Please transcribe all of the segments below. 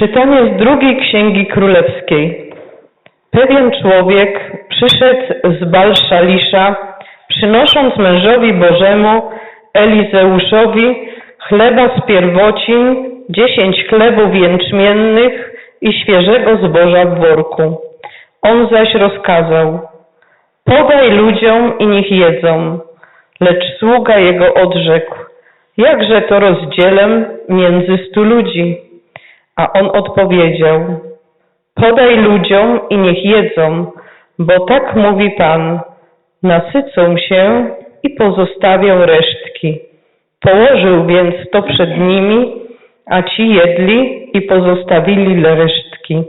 Czytanie z drugiej księgi królewskiej. Pewien człowiek przyszedł z Balszalisza, przynosząc mężowi Bożemu Elizeuszowi chleba z pierwocin, dziesięć chlebów jęczmiennych i świeżego zboża w worku. On zaś rozkazał, podaj ludziom i niech jedzą. Lecz sługa jego odrzekł, jakże to rozdzielę między stu ludzi? A on odpowiedział, podaj ludziom i niech jedzą, bo tak mówi Pan, nasycą się i pozostawią resztki. Położył więc to przed nimi, a ci jedli i pozostawili resztki,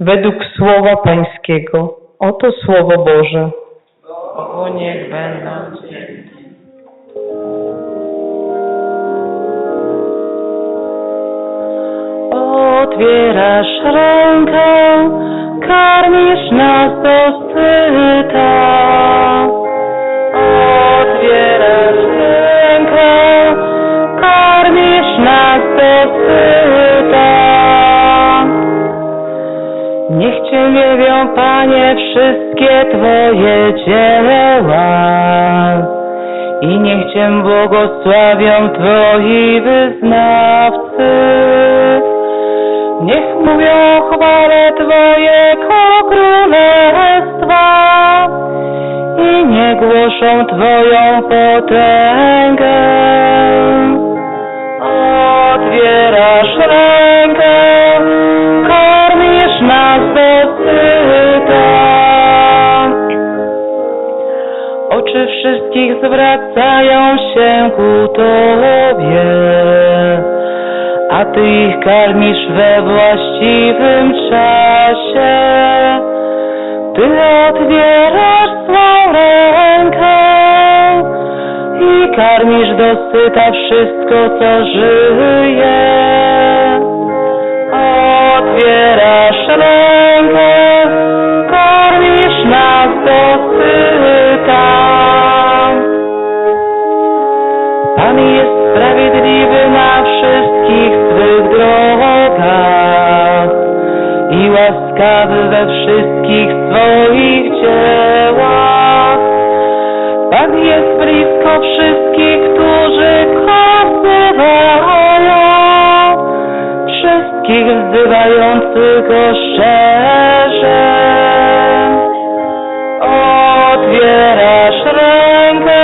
według słowa Pańskiego. Oto Słowo Boże. Bogu niech będą. Otwierasz rękę, karmisz nas do syta. Otwierasz rękę, karmisz nas do syta. Niech Cię wielbią, Panie, wszystkie Twoje dzieła i niech Cię błogosławią Twoi wyznawcy. Mówią chwale Twojego królestwa i nie głoszą Twoją potęgę. Otwierasz rękę, karmisz nas do syta. Oczy wszystkich zwracają się ku Tobie, a Ty ich karmisz we właściwym czasie. Ty otwierasz swą rękę i karmisz dosyta wszystko, co żyje. Otwierasz rękę, karmisz nas dosyta. Pan jest sprawiedliwy na wszystkich łaskawy we wszystkich swoich dziełach. Pan jest blisko wszystkich, którzy Go wzywają, wszystkich wzywających Go szczerze. Otwierasz rękę,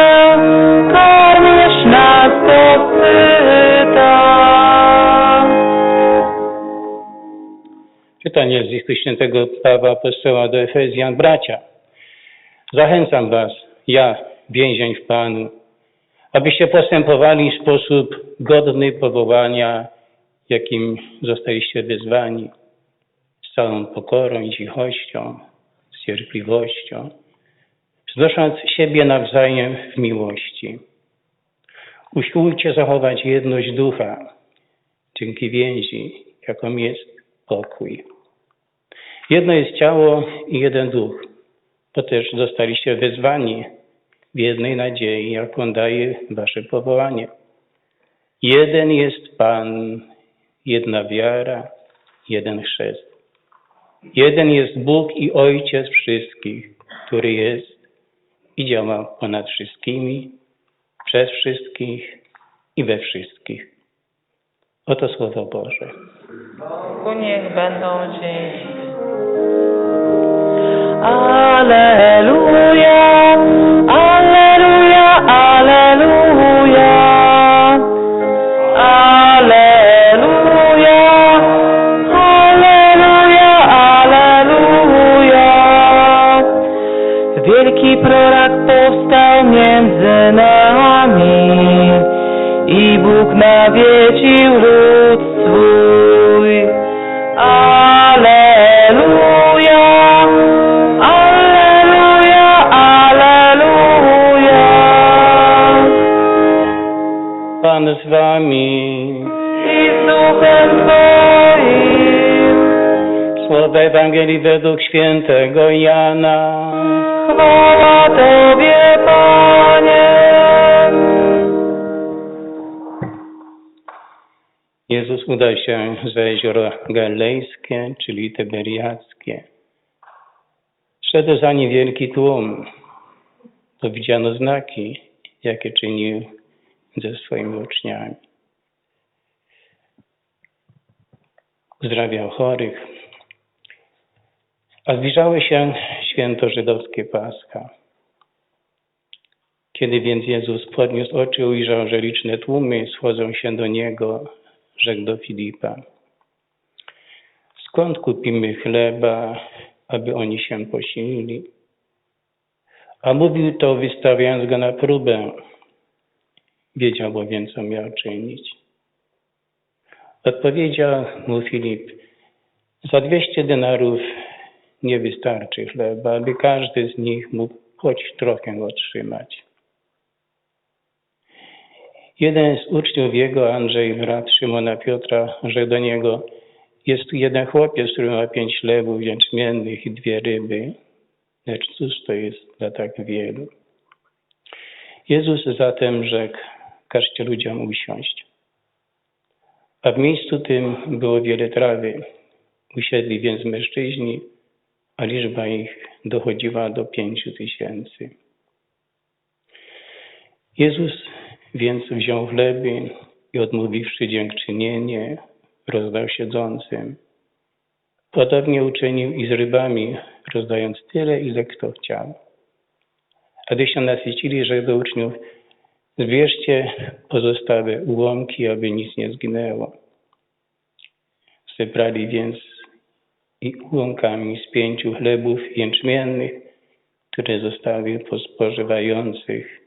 Czytanie z listu świętego Pawła Apostoła do Efezjan. Bracia, zachęcam was, ja, więzień w Panu, abyście postępowali w sposób godny powołania, jakim zostaliście wyzwani, z całą pokorą i cichością, z cierpliwością, znosząc siebie nawzajem w miłości. Usiłujcie zachować jedność ducha, dzięki więzi, jaką jest pokój. Jedno jest ciało i jeden duch, bo też zostaliście wezwani w jednej nadziei, jaką daje wasze powołanie. Jeden jest Pan, jedna wiara, jeden chrzest. Jeden jest Bóg i Ojciec wszystkich, który jest i działa ponad wszystkimi, przez wszystkich i we wszystkich. Oto Słowo Boże. Bogu niech będą dzięki. Między nami i Bóg nawiedził lud Ewangelii według świętego Jana. chwała Tobie, Panie. Jezus udał się za jezioro galejskie, czyli tyberiackie. Szedł za nim wielki tłum. To widziano znaki, jakie czynił ze swoimi uczniami. Uzdrawiał chorych. A zbliżało się święto żydowskie Pascha. Kiedy więc Jezus podniósł oczy, ujrzał, że liczne tłumy schodzą się do Niego, rzekł do Filipa. Skąd kupimy chleba, aby oni się posilili? A mówił to, wystawiając go na próbę. Wiedział bowiem, co miał czynić. Odpowiedział mu Filip, za dwieście denarów nie wystarczy chleba, aby każdy z nich mógł choć trochę otrzymać. Jeden z uczniów jego, Andrzej, brat Szymona Piotra, rzekł do niego, jest jeden chłopiec, który ma pięć chlebów jęczmiennych i dwie ryby, lecz cóż to jest dla tak wielu? Jezus zatem rzekł, każcie ludziom usiąść. A w miejscu tym było wiele trawy. Usiedli więc mężczyźni, a liczba ich dochodziła do pięciu tysięcy. Jezus więc wziął chleby i odmówiwszy dziękczynienie, rozdał siedzącym. Podobnie uczynił i z rybami, rozdając tyle, ile kto chciał. A gdy się nasycili, że do uczniów, zbierzcie pozostałe ułomki, aby nic nie zginęło. Zebrali więc i ułomkami z pięciu chlebów jęczmiennych, które zostały po spożywających,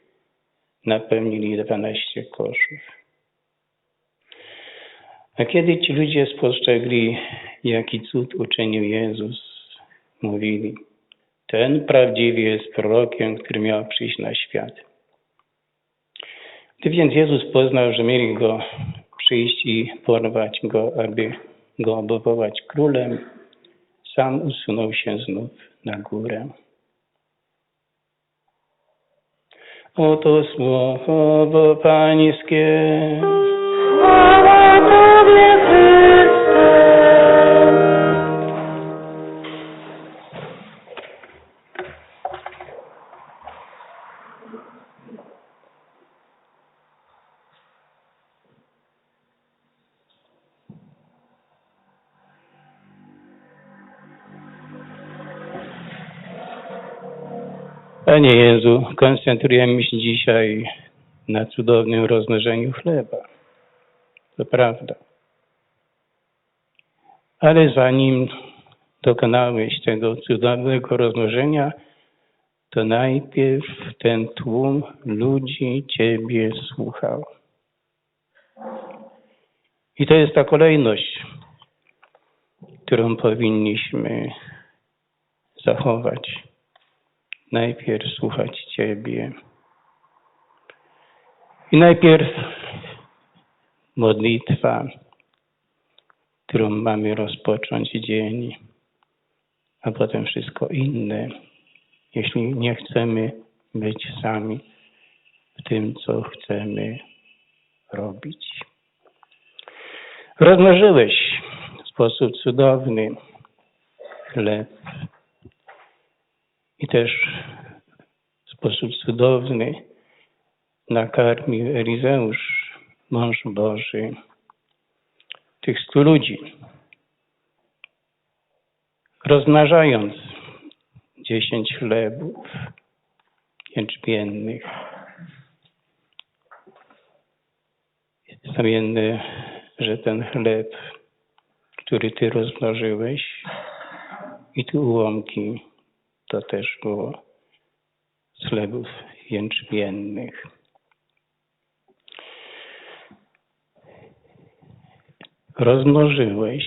napełnili dwanaście koszów. A kiedy ci ludzie spostrzegli, jaki cud uczynił Jezus, mówili, ten prawdziwie jest prorokiem, który miał przyjść na świat. Gdy więc Jezus poznał, że mieli go przyjść i porwać go, aby go obwołać królem, sam usunął się znów na górę. Oto słowo Pańskie. Chwała Tobie. Panie Jezu, koncentrujemy się dzisiaj na cudownym rozmnożeniu chleba. To prawda. Ale zanim dokonałeś tego cudownego rozmnożenia, to najpierw ten tłum ludzi Ciebie słuchał. I to jest ta kolejność, którą powinniśmy zachować najpierw słuchać Ciebie. I najpierw modlitwa, którą mamy rozpocząć dzień, a potem wszystko inne, jeśli nie chcemy być sami w tym, co chcemy robić. Rozmnożyłeś w sposób cudowny chleb i też w sposób cudowny nakarmił Elizeusz, mąż Boży, tych stu ludzi, rozmnażając dziesięć chlebów jęczmiennych. Znamienne, że ten chleb, który Ty rozmnożyłeś i tu ułomki to też było z chlebów jęczmiennych. Rozmnożyłeś,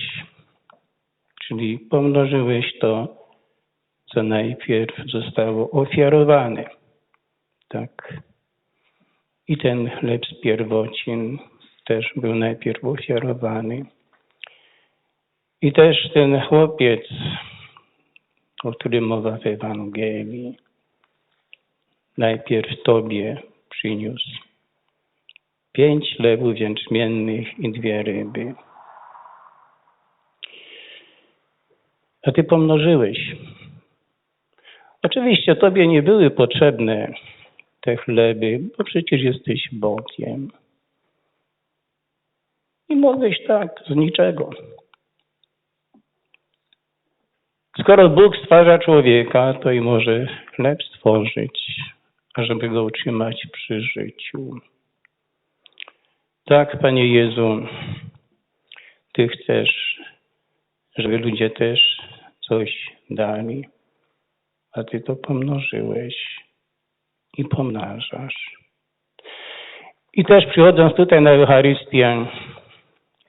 czyli pomnożyłeś to, co najpierw zostało ofiarowane. Tak. I ten chleb z pierwocin też był najpierw ofiarowany. I też ten chłopiec, o którym mowa w Ewangelii, najpierw Tobie przyniósł pięć chlebów jęczmiennych i dwie ryby. A ty pomnożyłeś. Oczywiście tobie nie były potrzebne te chleby, bo przecież jesteś Bogiem. I mogłeś tak, z niczego. Skoro Bóg stwarza człowieka, to i może chleb stworzyć, ażeby go utrzymać przy życiu. Tak, Panie Jezu, Ty chcesz, żeby ludzie też coś dali, a Ty to pomnożyłeś i pomnażasz. I też przychodząc tutaj na Eucharystię,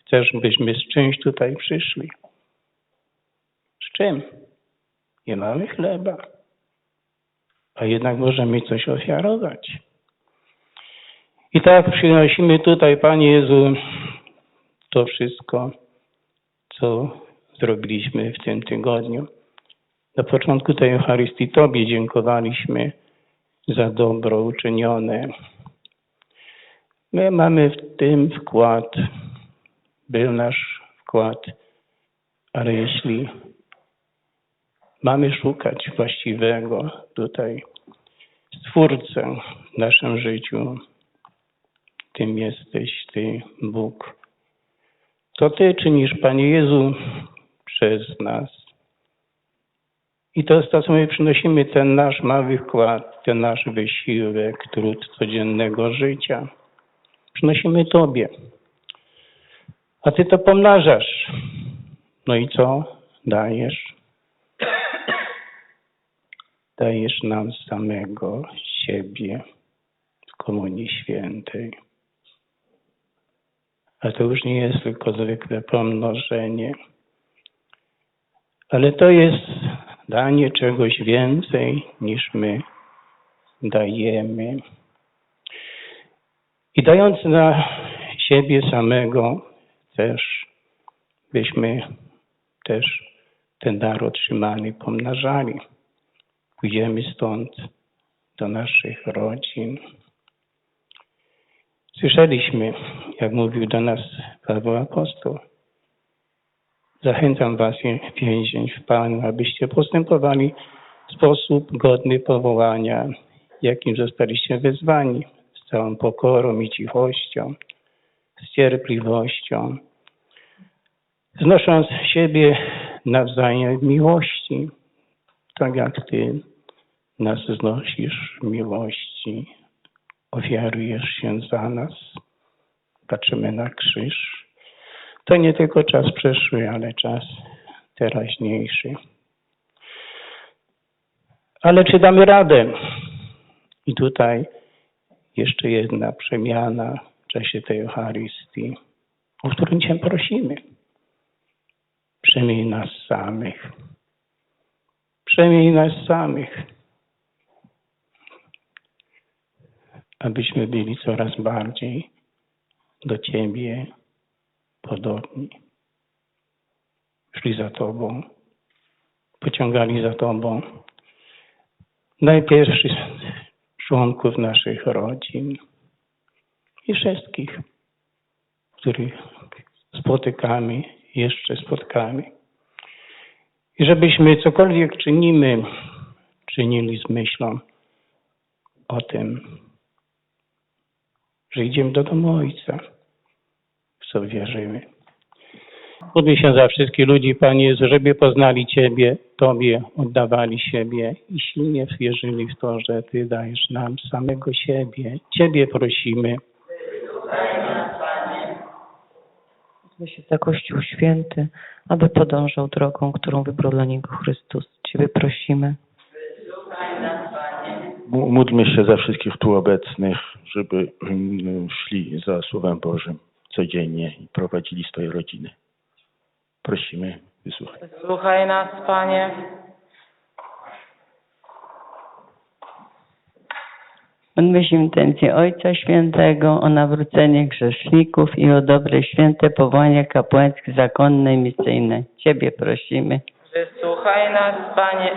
chcesz, byśmy z czymś tutaj przyszli. Z czym? Nie mamy chleba, a jednak możemy coś ofiarować. I tak przynosimy tutaj, Panie Jezu, to wszystko, co zrobiliśmy w tym tygodniu. Na początku tej Eucharystii Tobie dziękowaliśmy za dobro uczynione. My mamy w tym wkład, był nasz wkład, ale jeśli mamy szukać właściwego tutaj Stwórcę w naszym życiu, tym jesteś Ty, Bóg. To Ty czynisz, Panie Jezu, przez nas. I to co my przynosimy, ten nasz mały wkład, ten nasz wysiłek, trud codziennego życia. Przynosimy Tobie. A Ty to pomnażasz. No i co dajesz? Dajesz nam samego siebie w Komunii Świętej. A to już nie jest tylko zwykłe pomnożenie, ale to jest danie czegoś więcej niż my dajemy. I dając na siebie samego też, byśmy też ten dar otrzymany pomnażali. Pójdziemy stąd do naszych rodzin. Słyszeliśmy, jak mówił do nas Paweł Apostoł. Zachęcam Was, więzień w Panu, abyście postępowali w sposób godny powołania, jakim zostaliście wezwani, z całą pokorą i cichością, z cierpliwością, znosząc siebie nawzajem miłości, tak jak Ty nas znosisz miłości, ofiarujesz się za nas, patrzymy na krzyż. To nie tylko czas przeszły, ale czas teraźniejszy. Ale czy damy radę? I tutaj jeszcze jedna przemiana w czasie tej Eucharystii, o którą Cię prosimy. Przemień nas samych. Przemień nas samych. Abyśmy byli coraz bardziej do Ciebie podobni. Szli za Tobą, pociągali za Tobą najpierw członków naszych rodzin i wszystkich, których spotykamy, jeszcze spotkamy. I żebyśmy cokolwiek czynimy, czynili z myślą o tym, że idziemy do domu Ojca, w co wierzymy. Módl się za wszystkich ludzi, Panie Jezu, żeby poznali Ciebie, Tobie oddawali siebie i silnie wierzyli w to, że Ty dajesz nam samego siebie. Ciebie prosimy. Módlmy się za Kościół Święty, aby podążał drogą, którą wybrał dla niego Chrystus. Ciebie prosimy. Módlmy się za wszystkich tu obecnych, żeby mm, szli za Słowem Bożym codziennie i prowadzili swoje rodziny. Prosimy, wysłuchaj. Słuchaj nas, Panie. Módlmy się intencję Ojca Świętego o nawrócenie grzeszników i o dobre święte powołania kapłańskie, zakonne i misyjne. Ciebie prosimy. Wysłuchaj nas, Panie.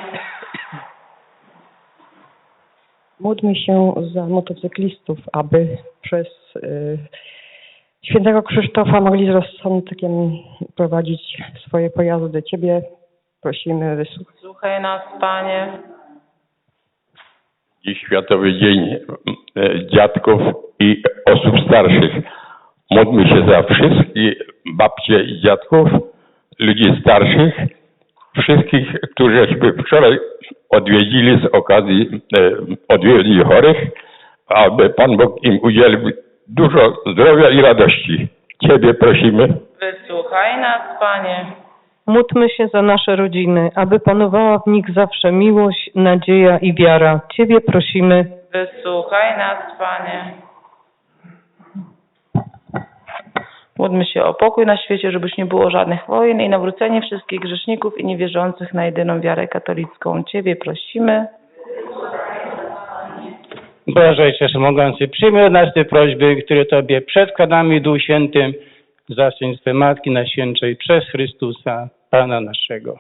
Módlmy się za motocyklistów, aby przez y, świętego Krzysztofa mogli z rozsądkiem prowadzić swoje pojazdy. Ciebie prosimy, wysłuchaj. Słuchaj nas, Panie. i Światowy Dzień e, Dziadków i Osób Starszych. Módlmy się za wszystkich babcie i dziadków, ludzi starszych, wszystkich, którzyśmy wczoraj odwiedzili z okazji e, odwiedzi chorych, aby Pan Bóg im udzielił dużo zdrowia i radości. Ciebie prosimy. Wysłuchaj nas, Panie. Módlmy się za nasze rodziny, aby panowała w nich zawsze miłość, nadzieja i wiara. Ciebie prosimy. Wysłuchaj nas, Panie. Módlmy się o pokój na świecie, żebyś nie było żadnych wojen i nawrócenie wszystkich grzeszników i niewierzących na jedyną wiarę katolicką. Ciebie prosimy. Boże Ojcze Wszechmogący, przyjmij od nas te prośby, które Tobie przedkładamy Duchu Świętym, zastępstwem Matki Najświętszej przez Chrystusa, Pana naszego.